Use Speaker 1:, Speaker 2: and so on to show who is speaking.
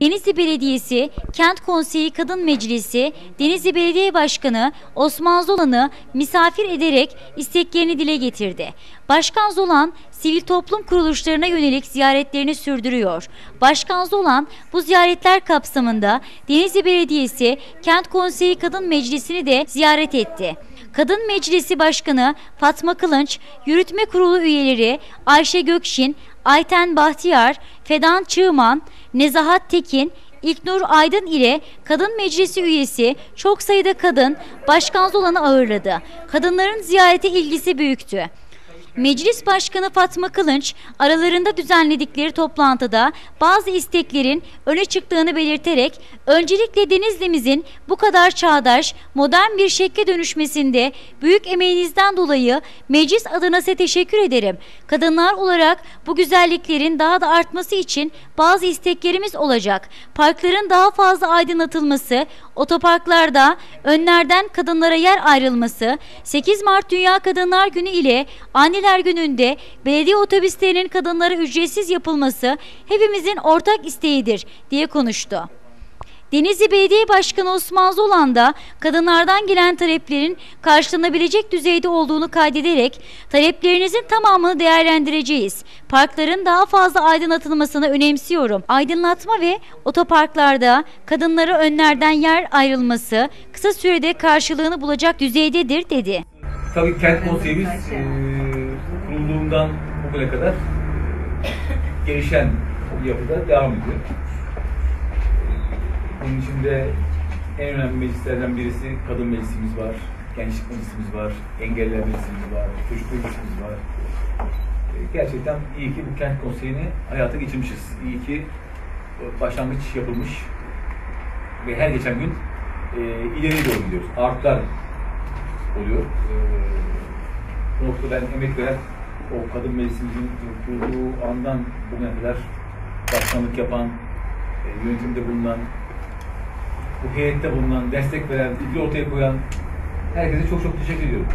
Speaker 1: Denizli Belediyesi, Kent Konseyi Kadın Meclisi, Denizli Belediye Başkanı Osman Zolan'ı misafir ederek isteklerini dile getirdi. Başkan Zolan, sivil toplum kuruluşlarına yönelik ziyaretlerini sürdürüyor. Başkan Zolan, bu ziyaretler kapsamında Denizli Belediyesi, Kent Konseyi Kadın Meclisi'ni de ziyaret etti. Kadın Meclisi Başkanı Fatma Kılınç, Yürütme Kurulu üyeleri Ayşe Gökşin, Ayten Bahtiyar, Fedan Çığman, Nezahat Tekin, İlknur Aydın ile Kadın Meclisi üyesi çok sayıda kadın Başkan Zolan'ı ağırladı. Kadınların ziyarete ilgisi büyüktü. Meclis Başkanı Fatma Kılınç aralarında düzenledikleri toplantıda bazı isteklerin öne çıktığını belirterek öncelikle Denizli'mizin bu kadar çağdaş, modern bir şekle dönüşmesinde büyük emeğinizden dolayı meclis adına size teşekkür ederim. Kadınlar olarak bu güzelliklerin daha da artması için bazı isteklerimiz olacak. Parkların daha fazla aydınlatılması, otoparklarda önlerden kadınlara yer ayrılması, 8 Mart Dünya Kadınlar Günü ile Anneler Günü'nde belediye otobüslerinin kadınlara ücretsiz yapılması hepimizin ortak isteğidir diye konuştu. Denizli Belediye Başkanı Osman Zolan da kadınlardan gelen taleplerin karşılanabilecek düzeyde olduğunu kaydederek taleplerinizin tamamını değerlendireceğiz. Parkların daha fazla aydınlatılmasını önemsiyorum. Aydınlatma ve otoparklarda kadınlara önlerden yer ayrılması kısa sürede karşılığını bulacak düzeydedir dedi.
Speaker 2: Tabii kent konseyimiz e, kurulduğundan bugüne kadar gelişen yapıda devam ediyor. Bunun içinde en önemli meclislerden birisi kadın meclisimiz var, gençlik meclisimiz var, engeller meclisimiz var, çocuk meclisimiz var. E, Gerçekten iyi ki bu kent konseyini hayata geçirmişiz. İyi ki e, başlangıç yapılmış ve her geçen gün e, ileriye doğru gidiyoruz. Artlar oluyor. E, bu noktada ben emek veren o kadın meclisimizin kurulduğu andan bugüne kadar başkanlık yapan, e, yönetimde bulunan, bu heyette bulunan, destek veren, ilgi ortaya koyan herkese çok çok teşekkür ediyorum.